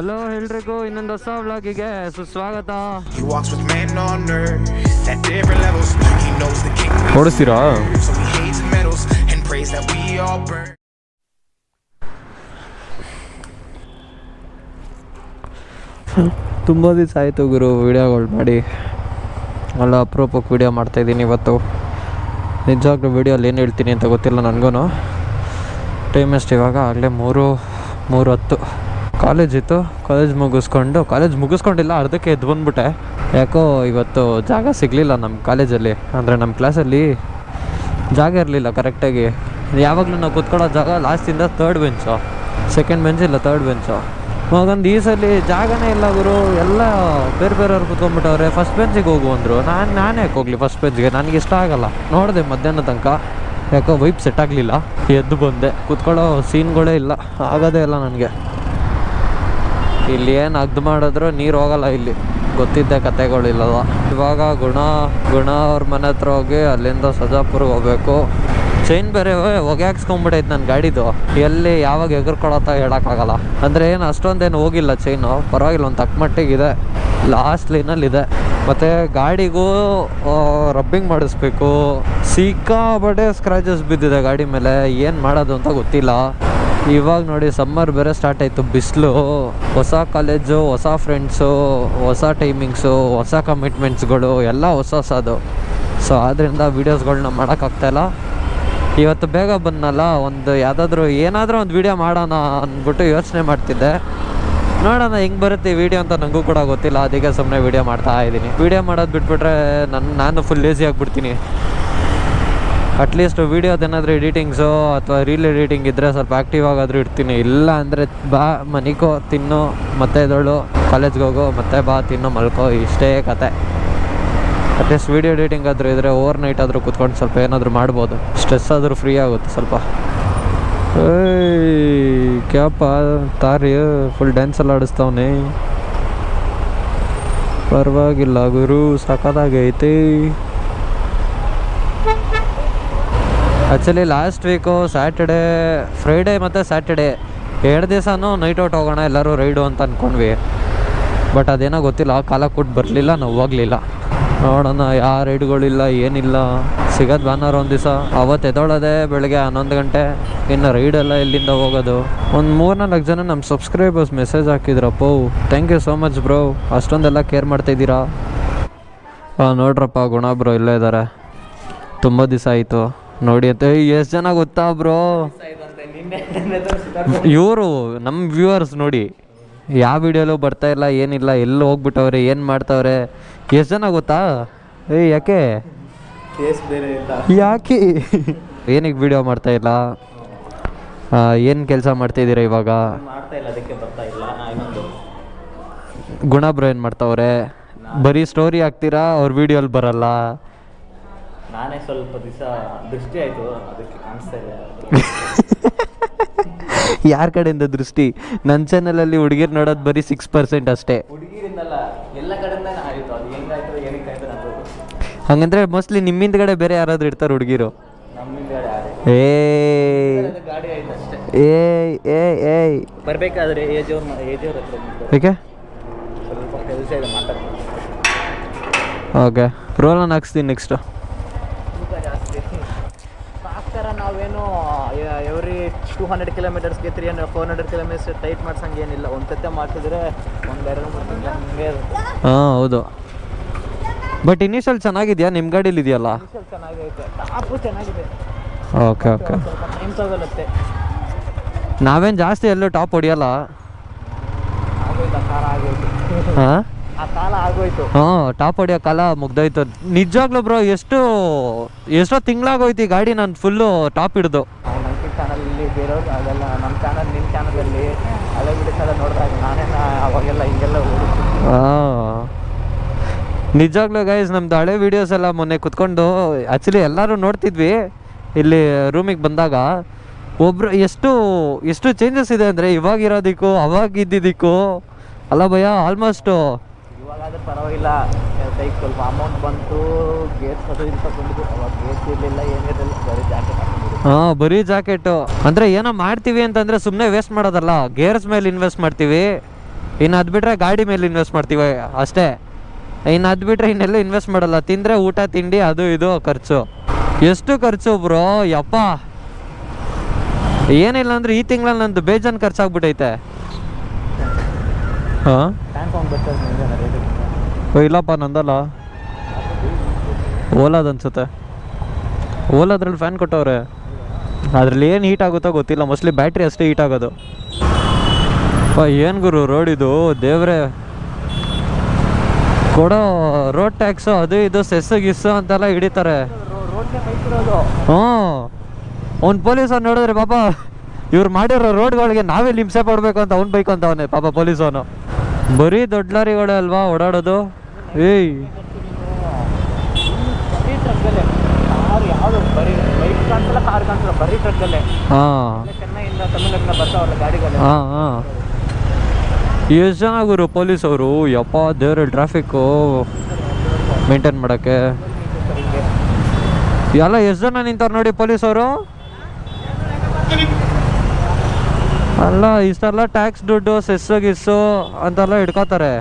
Hello ಎಲ್ರಿಗೂ ಇನ್ನೊಂದು ಹೊಸ ವ್ಲಾಗಿಗೆ ಸುಸ್ವಾಗತ. ಓಡಿಸ್ತೀರಾ. ತುಂಬ ದಿವಸ ಆಯಿತು ಗುರು ವಿಡಿಯೋಗಳು ಮಾಡಿ. ಅಲ್ಲ ಅಪ್ರೂಪಕ್ಕೆ ವಿಡಿಯೋ ಮಾಡ್ತಾಯಿದ್ದೀನಿ ಇವತ್ತು. ನಿಜವಾಗ್ಲೂ ವಿಡಿಯೋಲಿ ಏನು ಹೇಳ್ತೀನಿ ಅಂತ ಗೊತ್ತಿಲ್ಲ ನನಗೂ ಟೈಮ್ ಎಷ್ಟು ಇವಾಗ? ಆಗಲೇ ಮೂರು ಮೂರು ಹತ್ತು ಕಾಲೇಜ್ ಇತ್ತು. ಕಾಲೇಜ್ ಮುಗಿಸ್ಕೊಂಡು ಕಾಲೇಜ್ ಮುಗಿಸ್ಕೊಂಡಿಲ್ಲ, ಅರ್ಧಕ್ಕೆ ಎದ್ದು ಬಂದ್ಬಿಟ್ಟೆ. ಯಾಕೋ ಇವತ್ತು ಜಾಗ ಸಿಗಲಿಲ್ಲ ನಮ್ಮ ಕಾಲೇಜಲ್ಲಿ. ಅಂದರೆ ನಮ್ಮ ಕ್ಲಾಸಲ್ಲಿ ಜಾಗ ಇರಲಿಲ್ಲ ಕರೆಕ್ಟಾಗಿ. ಯಾವಾಗಲೂ ನಾವು ಕೂತ್ಕೊಳ್ಳೋ ಜಾಗ ಲಾಸ್ಟಿಂದ ತರ್ಡ್ ಬೆಂಚು ಸೆಕೆಂಡ್ ಬೆಂಚ್ ಇಲ್ಲ ತರ್ಡ್ ಬೆಂಚು ಮಗಂದು ಈ ಸಲ ಜಾಗನೇ ಇಲ್ಲ ಗುರು. ಎಲ್ಲ ಬೇರೆ ಬೇರೆಯವ್ರು ಕೂತ್ಕೊಂಡ್ಬಿಟ್ಟವ್ರೆ. ಫಸ್ಟ್ ಬೆಂಚಿಗೆ ಹೋಗು ಅಂದರು. ನಾನು ನಾನೇ ಹೋಗ್ಲಿ ಫಸ್ಟ್ ಬೆಂಚ್ಗೆ ನನಗೆ ಇಷ್ಟ ಆಗಲ್ಲ. ನೋಡಿದೆ ಮಧ್ಯಾಹ್ನ ತನಕ. ಯಾಕೋ ವೈಪ್ ಸೆಟ್ ಆಗಲಿಲ್ಲ. ಎದ್ದು ಬಂದೆ. ಕೂತ್ಕೊಳ್ಳೋ ಸೀನ್ಗಳೇ ಇಲ್ಲ. ಆಗೋದೇ ಇಲ್ಲ ನನಗೆ. ಇಲ್ಲಿ ಏನು ಅದ್ ಮಾಡಿದ್ರು ನೀರು ಹೋಗಲ್ಲ ಇಲ್ಲಿ. ಗೊತ್ತಿದ್ದ ಕತೆಗಳಿಲ್ಲದ. ಇವಾಗ ಗುಣ ಗುಣ ಅವ್ರ ಮನೆ ಹತ್ರ ಹೋಗಿ ಅಲ್ಲಿಂದ ಸಜಾಪುರ್ಗೆ ಹೋಗ್ಬೇಕು. ಚೈನ್ ಬೇರೆ ಹೊಗೆ ಹಾಕ್ಸ್ಕೊಂಡ್ಬಿಟ್ಟೈತೆ ನನ್ನ ಗಾಡಿದು. ಎಲ್ಲಿ, ಯಾವಾಗ ಎಗರ್ಕೊಳತ್ತ ಹೇಳೋಕ್ಕಾಗಲ್ಲ. ಅಂದರೆ ಏನು, ಅಷ್ಟೊಂದೇನು ಹೋಗಿಲ್ಲ ಚೈನು. ಪರವಾಗಿಲ್ಲ, ಒಂದು ತಕ್ಕ ಮಟ್ಟಿಗಿದೆ. ಲಾಸ್ಟ್ ಲೈನಲ್ಲಿದೆ ಮತ್ತು ಗಾಡಿಗೂ ರಬ್ಬಿಂಗ್ ಮಾಡಿಸ್ಬೇಕು. ಸಿಕ್ಕಾಬಟ್ಟೆ ಸ್ಕ್ರಾಚಸ್ ಬಿದ್ದಿದೆ ಗಾಡಿ ಮೇಲೆ. ಏನು ಮಾಡೋದು ಅಂತ ಗೊತ್ತಿಲ್ಲ. ಇವಾಗ ನೋಡಿ ಸಮ್ಮರ್ ಬೇರೆ ಸ್ಟಾರ್ಟ್ ಆಯಿತು. ಬಿಸಿಲು, ಹೊಸ ಕಾಲೇಜು ಹೊಸ ಫ್ರೆಂಡ್ಸು ಹೊಸ ಟೈಮಿಂಗ್ಸು ಹೊಸ ಕಮಿಟ್ಮೆಂಟ್ಸ್ಗಳು ಎಲ್ಲ ಹೊಸ ಹೊಸದು ಸೊ ಆದ್ದರಿಂದ ವೀಡಿಯೋಸ್ಗಳನ್ನ ಮಾಡೋಕ್ಕಾಗ್ತಾಯಿಲ್ಲ ಇವತ್ತು ಬೇಗ ಬಂದನಲ್ಲ, ಒಂದು ಯಾವುದಾದ್ರೂ ಏನಾದರೂ ಒಂದು ವೀಡಿಯೋ ಮಾಡೋಣ ಅಂದ್ಬಿಟ್ಟು ಯೋಚನೆ ಮಾಡ್ತಿದ್ದೆ. ನೋಡೋಣ ಹೆಂಗೆ ಬರುತ್ತೆ ವೀಡಿಯೋ ಅಂತ ನನಗೂ ಕೂಡ ಗೊತ್ತಿಲ್ಲ. ಅದಕ್ಕೆ ಸುಮ್ಮನೆ ವೀಡಿಯೋ ಮಾಡ್ತಾ ಇದ್ದೀನಿ ವೀಡಿಯೋ ಮಾಡೋದು ಬಿಟ್ಬಿಟ್ರೆ ನನ್ನ ನಾನು ಫುಲ್ ಲೇಸಿ ಆಗಿಬಿಡ್ತೀನಿ. ಅಟ್ಲೀಸ್ಟ್ ವೀಡಿಯೋದೇನಾದರೂ ಎಡಿಟಿಂಗ್ಸು ಅಥವಾ ರೀಲ್ ಎಡಿಟಿಂಗ್ ಇದ್ದರೆ ಸ್ವಲ್ಪ ಆ್ಯಕ್ಟಿವ್ ಆಗಾದರೂ ಇಡ್ತೀನಿ. ಇಲ್ಲ ಅಂದರೆ ಬಾ ಮನಿಕೋ ತಿನ್ನು, ಮತ್ತೆ ಎದಳು ಕಾಲೇಜ್ಗೆ ಹೋಗೋ, ಮತ್ತೆ ಬಾ, ತಿನ್ನು, ಮಲ್ಕೋ, ಇಷ್ಟೇ ಕತೆ. ಅಟ್ಲೀಸ್ಟ್ ವೀಡಿಯೋ ಎಡಿಟಿಂಗ್ ಆದರೂ ಇದ್ದರೆ ಓವರ್ ನೈಟ್ ಆದರೂ ಕುತ್ಕೊಂಡು ಸ್ವಲ್ಪ ಏನಾದರೂ ಮಾಡ್ಬೋದು. ಸ್ಟ್ರೆಸ್ ಆದರೂ ಫ್ರೀ ಆಗುತ್ತೆ ಸ್ವಲ್ಪ. ಕ್ಯಾಪ, ತಾರಿ ಫುಲ್ ಡ್ಯಾನ್ಸ್ ಎಲ್ಲ ಆಡಿಸ್ತಾವನೆ. ಪರವಾಗಿಲ್ಲ ಗುರು ಸಖತ್ತಾಗೈತೆ actually last week Saturday Friday ಮತ್ತು ಸ್ಯಾಟರ್ಡೇ ಎರಡು ದಿವಸನೂ ನೈಟ್ ಔಟ್ ಹೋಗೋಣ, ಎಲ್ಲರೂ ರೈಡು ಅಂತ ಅಂದ್ಕೊಂಡ್ವಿ ಬಟ್ ಅದೇನೋ ಗೊತ್ತಿಲ್ಲ ಕಾಲ ಕೊಟ್ಟು ಬರಲಿಲ್ಲ ನಾವು ಹೋಗಲಿಲ್ಲ ನೋಡೋಣ, ಯಾವ ರೈಡ್ಗಳಿಲ್ಲ, ಏನಿಲ್ಲ. ಸಿಗೋದು ಭಾನುವಾರ ಒಂದು ದಿವಸ. ಅವತ್ತು ಎದೊಳದೆ ಬೆಳಗ್ಗೆ ಹನ್ನೊಂದು ಗಂಟೆ, ಇನ್ನು ರೈಡೆಲ್ಲ ಎಲ್ಲಿಂದ ಹೋಗೋದು? ಒಂದು ಮೂರ್ನಾಲ್ಕು ಜನ ನಮ್ಮ subscribers message ಹಾಕಿದ್ರಪ್ಪ. Thank you so much bro ಅಷ್ಟೊಂದೆಲ್ಲ care ಮಾಡ್ತಾಯಿದ್ದೀರಾ ನೋಡ್ರಪ್ಪ, ಗುಣ ಬ್ರೋ ಇಲ್ಲೇ ಇದ್ದಾರೆ ತುಂಬ ದಿವಸ ಆಯಿತು. ನೋಡಿ ಅಂತ ಎಷ್ಟು ಜನ ಗೊತ್ತಾ ಬ್ರೋ? ಇವರು ನಮ್ಮ ವ್ಯೂವರ್ಸ್ ನೋಡಿ ಯಾವ ವಿಡಿಯೋಲು ಬರ್ತಾ ಇಲ್ಲ ಏನಿಲ್ಲ ಎಲ್ಲಿ ಹೋಗ್ಬಿಟ್ಟವ್ರೆ ಏನು ಮಾಡ್ತಾವ್ರೆ ಎಷ್ಟು ಜನ ಗೊತ್ತಾ? ಏಯ್ ಯಾಕೆ? ಯಾಕೆ? ಏನಕ್ಕೆ ವಿಡಿಯೋ ಮಾಡ್ತಾ ಇಲ್ಲ? ಏನು ಕೆಲಸ ಮಾಡ್ತಿದ್ದೀರಾ ಇವಾಗ? ಮಾಡ್ತಾ ಇಲ್ಲ ನಾ ಗುಣ ಬ್ರೋ ಏನು ಮಾಡ್ತಾವ್ರೆ? ಬರೀ ಸ್ಟೋರಿ ಹಾಕ್ತೀರಾ ಅವ್ರ ವಿಡಿಯೋಲಿ ಬರಲ್ಲ? ನಾನೇ ಸ್ವಲ್ಪ ದಿವಸ ದೃಷ್ಟಿ ಆಯಿತು ಅದಕ್ಕೆ ಕಾಣಿಸ್ತಾ ಇಲ್ಲ. ಯಾರ ಕಡೆಯಿಂದ ದೃಷ್ಟಿ? ನನ್ನ ಚಾನಲಲ್ಲಿ ಹುಡುಗಿರು ನೋಡೋದು ಬರೀ ಸಿಕ್ಸ್ ಪರ್ಸೆಂಟ್ ಅಷ್ಟೇ. ಹುಡುಗಿರಿಂದಲ್ಲ ಎಲ್ಲ ಕಡೆಯಿಂದ ಆಯಿತು ಅದು ಹೆಂಗಾಯ್ತು ಏನಕ್ಕೆ ಆಯ್ತು ನನಗೂ ಹಂಗಂದ್ರೆ ಮೋಸ್ಟ್ಲಿ ನಿಮ್ಮಿಂದಗಡೆ ಬೇರೆ ಯಾರಾದ್ರೂ ಇರ್ತಾರೆ ಹುಡುಗಿರು? ನಮ್ಮಿಂದ ಯಾರು ಏ ಗಾಡಿ ಆಯ್ತು ಅಷ್ಟೇ. ಏಯ್ ಏಯ್ ಏಯ್. ಬರಬೇಕಾದ್ರೆ ಏಜ್ ಅವ್ರ ಏಜ್ ಅವ್ರ ಹತ್ರ ಬಂದು ಏಕೆ ಸ್ವಲ್ಪ ಕೆಲಸ ಇದೆ ಮಾತಾಡ್ತೀನಿ. ಓಕೆ ರೋಲನ್ ಹಾಕ್ಸ್ತೀನಿ ನೆಕ್ಸ್ಟು ಆಸ್ಕರ ನಾವೇನು every two hundred ಕಿಲೋಮೀಟರ್ಸ್ಗೆ three hundred four hundred kilometres tight ಮಾಡ್ಸಂಗೆ ಏನಿಲ್ಲ ಒಂದು ಸತ್ಯ ಮಾಡ್ತಿದ್ರೆ ಒಂದು ಎರಡು ಮೂರು ತಿಂಗಳು ಹಂಗೆ ಹಾಂ ಹೌದು. ಬಟ್ ಇನಿಷಿಯಲ್ ಚೆನ್ನಾಗಿದೆಯಾ? ನಿಮ್ಮ ಗಾಡೀಲಿ ಇದೆಯಲ್ಲ? ಇನಿಷಿಯಲ್ ಚೆನ್ನಾಗೈತೆ. ಟಾಪು ಚೆನ್ನಾಗಿದೆ. ಓಕೆ ಓಕೆ ಟೈಮ್ ತಗೊಳುತ್ತೆ. ನಾವೇನು ಜಾಸ್ತಿ ಎಲ್ಲೂ ಟಾಪ್ ಹೊಡಿಯಲ್ಲ? ಹಾಂ? ಹಾಂ ಟಾಪ್ ಹೊಡಿಯೋ ಕಾಲ ಮುಗ್ದೋಯ್ತು. ನಿಜವಾಗ್ಲೂ ಬ್ರೋ ಎಷ್ಟು ಎಷ್ಟೋ ತಿಂಗಳಾಗೋಯ್ತು ಈ ಗಾಡಿ ನಾನು ಫುಲ್ಲು ಟಾಪ್ ಹಿಡ್ದು. ನಮ್ಮ ಚಾನಲಲ್ಲಿ ಬೇರೆಯವ್ರು ಅದೆಲ್ಲ ನಮ್ಮ ಚಾನಲ್ ನಿಮ್ಮ ಚಾನಲಲ್ಲಿ ಹಳೆ ವಿಡಿಯೋಸ್ ಎಲ್ಲ ನೋಡಿದಾಗ ನಾನೇ ಅವಾಗೆಲ್ಲ ಹಿಂಗೆಲ್ಲ ನಿಜವಾಗ್ಲೂ ಗೈಸ್ ನಮ್ದು ಹಳೆ ವಿಡಿಯೋಸ್ ಎಲ್ಲ ಮೊನ್ನೆ ಕುತ್ಕೊಂಡು ಆ್ಯಕ್ಚುಲಿ ಎಲ್ಲರೂ ನೋಡ್ತಿದ್ವಿ. ಇಲ್ಲಿ ರೂಮಿಗೆ ಬಂದಾಗ ಒಬ್ರು ಎಷ್ಟು ಎಷ್ಟು ಚೇಂಜಸ್ ಇದೆ ಅಂದರೆ ಇವಾಗಿರೋದಕ್ಕೂ ಅವಾಗಿದ್ದಿದ್ದಕ್ಕೂ ಅಲ್ಲ ಭಯ ಆಲ್ಮೋಸ್ಟು ಇವಾಗಾದ್ರೆ ಪರವಾಗಿಲ್ಲ. ಕೈಗೆ ಸ್ವಲ್ಪ ಅಮೌಂಟ್ ಬಂತು ಗೇರ್ಸ್ ಅದು ಇಂತ ಬಂದಿದ್ರು ಅವಾಗ ಗೇರ್ಸ್ ಇರಲಿಲ್ಲ ಏನಿರಲಿಲ್ಲ ಬರೀ ಜಾಕೆಟ್ ಹಾ ಬರೀ ಜಾಕೆಟ್ ಅಂದ್ರೆ ಏನೋ ಮಾಡ್ತೀವಿ ಅಂತಂದ್ರೆ ಸುಮ್ಮನೆ ವೇಸ್ಟ್ ಮಾಡೋದಲ್ಲ. ಗೇರ್ಸ್ ಮೇಲೆ ಇನ್ವೆಸ್ಟ್ ಮಾಡ್ತೀವಿ. ಇನ್ನು ಅದು ಬಿಟ್ರೆ ಗಾಡಿ ಮೇಲೆ ಇನ್ವೆಸ್ಟ್ ಮಾಡ್ತೀವಿ ಅಷ್ಟೇ. ಇನ್ನು ಅದು ಬಿಟ್ರೆ ಇನ್ನೆಲ್ಲ ಇನ್ವೆಸ್ಟ್ ಮಾಡಲ್ಲ. ತಿಂದರೆ ಊಟ ತಿಂಡಿ ಅದು ಇದು ಖರ್ಚು. ಎಷ್ಟು ಖರ್ಚು ಬ್ರೋ? ಯಪ್ಪ. ಏನಿಲ್ಲ ಅಂದ್ರೆ ಈ ತಿಂಗಳಲ್ಲಿ ನಂದು ಬೇಜಾನ್ ಖರ್ಚಾಗ್ಬಿಟ್ಟೈತೆ ಹಾಂ? ಇಲ್ಲಪ್ಪ, ನಂದಲ್ಲ. ಓಲಾದ ಅನ್ಸುತ್ತೆ. ಓಲಾದ್ರಲ್ಲಿ ಫ್ಯಾನ್ ಕೊಟ್ಟವ್ರೆ. ಅದ್ರಲ್ಲಿ ಏನು ಹೀಟ್ ಆಗುತ್ತೋ ಗೊತ್ತಿಲ್ಲ. ಮೋಸ್ಟ್ಲಿ ಬ್ಯಾಟ್ರಿ ಅಷ್ಟೇ ಹೀಟ್ ಆಗೋದು. ಏನು ಗುರು ರೋಡ್ ಇದು? ದೇವ್ರೆ. ಕೊಡೋ ರೋಡ್ ಟ್ಯಾಕ್ಸು ಅದು ಇದು, ಸೆಸ್ಸು, ಗಿಸ್ಸು ಅಂತೆಲ್ಲ ಹಿಡಿತಾರೆ. ಹ್ಞೂ. ಅವ್ನು ನೋಡಿದ್ರೆ ಪಾಪ ಇವ್ರು ಮಾಡಿರೋ ರೋಡ್ಗಳಿಗೆ ನಾವೇ ಹಿಂಸೆ ಪಡಬೇಕು ಅಂತ ಅವ್ನು ಬೈಕ್ ಅಂತ ಅವನೇ, ಪಾಪ ಪೊಲೀಸವನು ಬರೀ ದೊಡ್ಡ ಲಾರಿಗಳೇ ಅಲ್ವಾ ಓಡಾಡೋದು? ಏಯ್. ಎಷ್ಟು ಜನ ಗುರು ಪೊಲೀಸವರು ಯಪ್ಪ, ದೇವ್ರ ಟ್ರಾಫಿಕ್ಕು ಮೇಂಟೈನ್ ಮಾಡೋಕ್ಕೆ. ಎಲ್ಲ ಎಷ್ಟು ಜನ ನಿಂತಾರೆ ನೋಡಿ ಪೊಲೀಸವರು ಅಲ್ಲ, ಇಷ್ಟೆಲ್ಲ ಟ್ಯಾಕ್ಸ್ ದುಡ್ಡು, ಸೆಸ್ಸು, ಗಿಸ್ಸು ಅಂತೆಲ್ಲ ಹಿಡ್ಕೋತಾರೆ.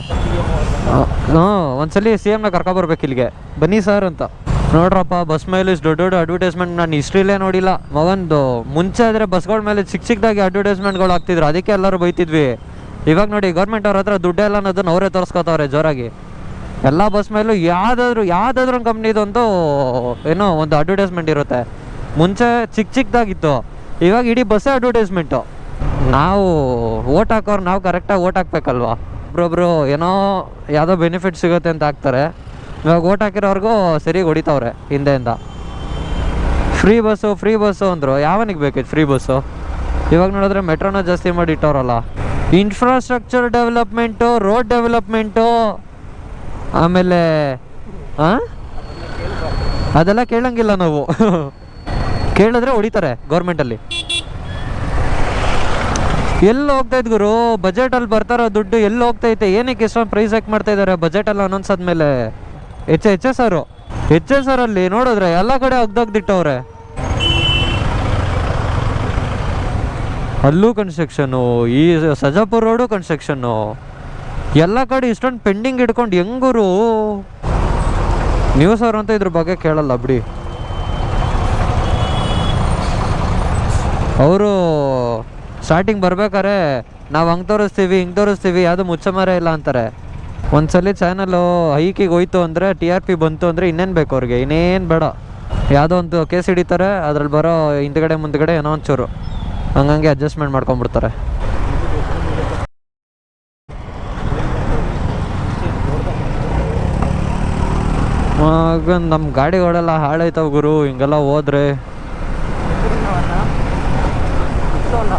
ಹ್ಞೂ ಒಂದ್ಸಲಿ ಸಿ ಎಮ್ನ ಕರ್ಕೊಬರ್ಬೇಕು ಇಲ್ಲಿಗೆ. ಬನ್ನಿ ಸರ್ ಅಂತ. ನೋಡ್ರಪ್ಪ ಬಸ್ ಮೇಲೆ ಇಷ್ಟು ದೊಡ್ಡ ದೊಡ್ಡ ಅಡ್ವರ್ಟೈಸ್ಮೆಂಟ್ ನಾನು ಹಿಸ್ಟ್ರಿಲೇ ನೋಡಿಲ್ಲ. ಮಗಂದು ಮುಂಚೆ ಆದರೆ ಬಸ್ಗಳ ಮೇಲೆ ಚಿಕ್ಕ ಚಿಕ್ಕದಾಗಿ ಅಡ್ವರ್ಟೈಸ್ಮೆಂಟ್ಗಳು ಆಗ್ತಿದ್ರು ಅದಕ್ಕೆ ಎಲ್ಲರೂ ಬೈತಿದ್ವಿ. ಇವಾಗ ನೋಡಿ ಗೌರ್ಮೆಂಟ್ ಅವ್ರ ಹತ್ರ ದುಡ್ಡೆಲ್ಲ ಅನ್ನೋದನ್ನ ಅವರೇ ತೋರಿಸ್ಕೋತಾವ್ರೆ ಜೋರಾಗಿ. ಎಲ್ಲ ಬಸ್ ಮೇಲೂ ಯಾವುದಾದ್ರೂ ಯಾವುದಾದ್ರೂ ಒಂದು ಕಂಪ್ನಿದು ಒಂದು, ಏನೋ ಒಂದು ಅಡ್ವರ್ಟೈಸ್ಮೆಂಟ್ ಇರುತ್ತೆ. ಮುಂಚೆ ಚಿಕ್ಕ ಚಿಕ್ಕದಾಗಿತ್ತು ಇವಾಗ ಇಡೀ ಬಸ್ಸೇ ಅಡ್ವರ್ಟೈಸ್ಮೆಂಟು ನಾವು ಓಟ್ ಹಾಕೋರು ನಾವು ಕರೆಕ್ಟಾಗಿ ಓಟ್ ಹಾಕ್ಬೇಕಲ್ವಾ? ಒಬ್ರೊಬ್ರು ಏನೋ ಯಾವುದೋ ಬೆನಿಫಿಟ್ ಸಿಗುತ್ತೆ ಅಂತ ಹಾಕ್ತಾರೆ. ಇವಾಗ ಓಟ್ ಹಾಕಿರೋರ್ಗೂ ಸರಿ ಹೊಡಿತಾವ್ರೆ ಹಿಂದೆಯಿಂದ. ಫ್ರೀ ಬಸ್ಸು ಫ್ರೀ ಬಸ್ಸು ಅಂದರು. ಯಾವನಿಗೆ ಬೇಕಿತ್ತು ಫ್ರೀ ಬಸ್ಸು ಇವಾಗ ನೋಡಿದ್ರೆ ಮೆಟ್ರೋನ ಜಾಸ್ತಿ ಮಾಡಿ ಇಟ್ಟವ್ರಲ್ಲ. ಇನ್ಫ್ರಾಸ್ಟ್ರಕ್ಚರ್ ಡೆವಲಪ್ಮೆಂಟು ರೋಡ್ ಡೆವಲಪ್ಮೆಂಟು ಆಮೇಲೆ ಅದೆಲ್ಲ ಕೇಳಂಗಿಲ್ಲ ನಾವು. ಕೇಳಿದ್ರೆ ಹೊಡಿತಾರೆ ಗೌರ್ಮೆಂಟಲ್ಲಿ ಎಲ್ಲಿ ಹೋಗ್ತೈತೆ ಗುರು? ಬಜೆಟಲ್ಲಿ ಬರ್ತಾರೋ ದುಡ್ಡು ಎಲ್ಲಿ ಹೋಗ್ತೈತೆ ಏನಕ್ಕೆ ಇಷ್ಟೊಂದು ಪ್ರೈಸ್ ಹಾಕಿ ಮಾಡ್ತಾ ಇದ್ದಾರೆ ಬಜೆಟಲ್ಲಿ ಅನೌನ್ಸ್ ಆದಮೇಲೆ. H H S R H S R ಅಲ್ಲಿ ನೋಡಿದ್ರೆ ಎಲ್ಲ ಕಡೆ ಅಗ್ದಾಗ್ದಿಟ್ಟವ್ರೆ ಅಲ್ಲೂ ಕನ್ಸ್ಟ್ರಕ್ಷನು ಈ ಸಜಾಪುರ ರೋಡು ಕನ್ಸ್ಟ್ರಕ್ಷನ್ನು ಎಲ್ಲ ಕಡೆ ಇಷ್ಟೊಂದು ಪೆಂಡಿಂಗ್ ಇಟ್ಕೊಂಡು ಹೆಂಗುರು ನ್ಯೂಸ್ ಅವ್ರು ಅಂತ ಇದ್ರ ಬಗ್ಗೆ ಕೇಳಲ್ಲ, ಬಿಡಿ. ಅವರು ಸ್ಟಾರ್ಟಿಂಗ್ ಬರ್ಬೇಕಾರೆ ನಾವು ಹಂಗೆ ತೋರಿಸ್ತೀವಿ, ಹಿಂಗೆ ತೋರಿಸ್ತೀವಿ, ಯಾವುದು ಮುಚ್ಚಮರ ಇಲ್ಲ ಅಂತಾರೆ. ಒಂದ್ಸಲಿ ಚಾನಲ್ಲು ಹೈಕಿಗೆ ಹೋಯ್ತು ಅಂದರೆ ಟಿ ಆರ್ ಪಿ ಬಂತು ಅಂದರೆ ಇನ್ನೇನು ಬೇಕು ಅವ್ರಿಗೆ? ಇನ್ನೇನು ಬೇಡ. ಯಾವುದೋ ಒಂದು ಕೇಸ್ ಹಿಡಿತಾರೆ, ಅದ್ರಲ್ಲಿ ಬರೋ ಹಿಂದ್ಗಡೆ ಮುಂದ್ಗಡೆ ಏನೋ ಒಂಚೂರು. ಹಂಗಂಗೆ ಅಡ್ಜಸ್ಟ್ಮೆಂಟ್ ಮಾಡ್ಕೊಂಡ್ಬಿಡ್ತಾರೆ. ನಮ್ಮ ಗಾಡಿಗಳೆಲ್ಲ ಹಾಳೈತಾವ ಗುರು, ಹಿಂಗೆಲ್ಲ ಹೋದ್ರೆ ಇಲ್ಲ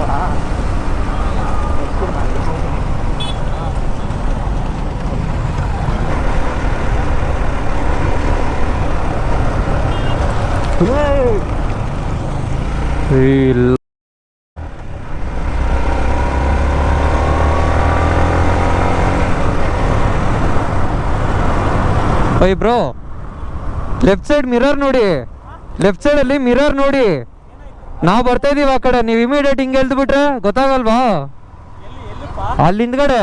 ಓಯ್ ಬ್ರೋ ಲೆಫ್ಟ್ ಸೈಡ್ ಮಿರರ್ ನೋಡಿ. ಲೆಫ್ಟ್ ಸೈಡಲ್ಲಿ ಮಿರರ್ ನೋಡಿ. ನಾವು ಬರ್ತಾ ಇದೀವಿ ಆ ಕಡೆ. ನೀವು ಇಮಿಡಿಯೇಟ್ ಹಿಂಗೆ ಎಲ್ದು ಬಿಟ್ರೆ ಗೊತ್ತಾಗಲ್ವಾ? ಅಲ್ಲಿ ಹಿಂದ್ಗಡೆ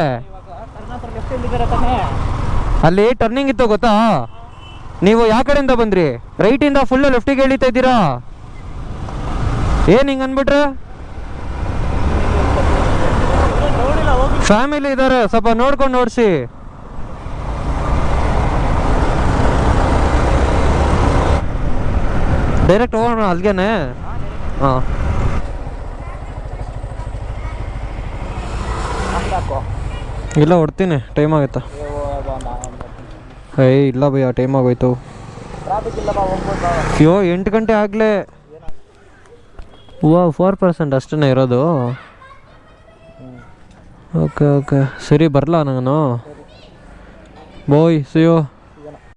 ಅಲ್ಲಿ ಟರ್ನಿಂಗ್ ಇತ್ತು ಗೊತ್ತಾ? ನೀವು ಯಾವ ಕಡೆಯಿಂದ ಬಂದ್ರಿ? ರೈಟಿಂದ ಫುಲ್ ಲೆಫ್ಟಿಗೆ ಎಳಿತಾ ಇದ್ದೀರಾ? ಏನು ಹಿಂಗೆ ಅಂದ್ಬಿಟ್ರೆ? ಫ್ಯಾಮಿಲಿ ಇದ್ದಾರೆ ಸ್ವಲ್ಪ ನೋಡ್ಕೊಂಡು ಓಡಿಸಿ. ಡೈರೆಕ್ಟ್ ಹೋಗೋಣ ಅಲ್ಲಿಗೆನೆ? ಹಾಂ. ಇಲ್ಲ, ಹೊಡ್ತೀನಿ ಟೈಮ್ ಆಗುತ್ತಾ. ಏಯ್ ಇಲ್ಲ ಭಯ್ಯ ಟೈಮ್ ಆಗೋಯ್ತು. ಅಯ್ಯೋ ಎಂಟು ಗಂಟೆ ಆಗಲೇ. ವಾ ಫೋರ್ ಪರ್ಸೆಂಟ್ ಅಷ್ಟೇ ಇರೋದು. Okay okay. ಸರಿ ಬರಲಾ ನಾನು? ಬೋಯ್ ಸಿಯೋ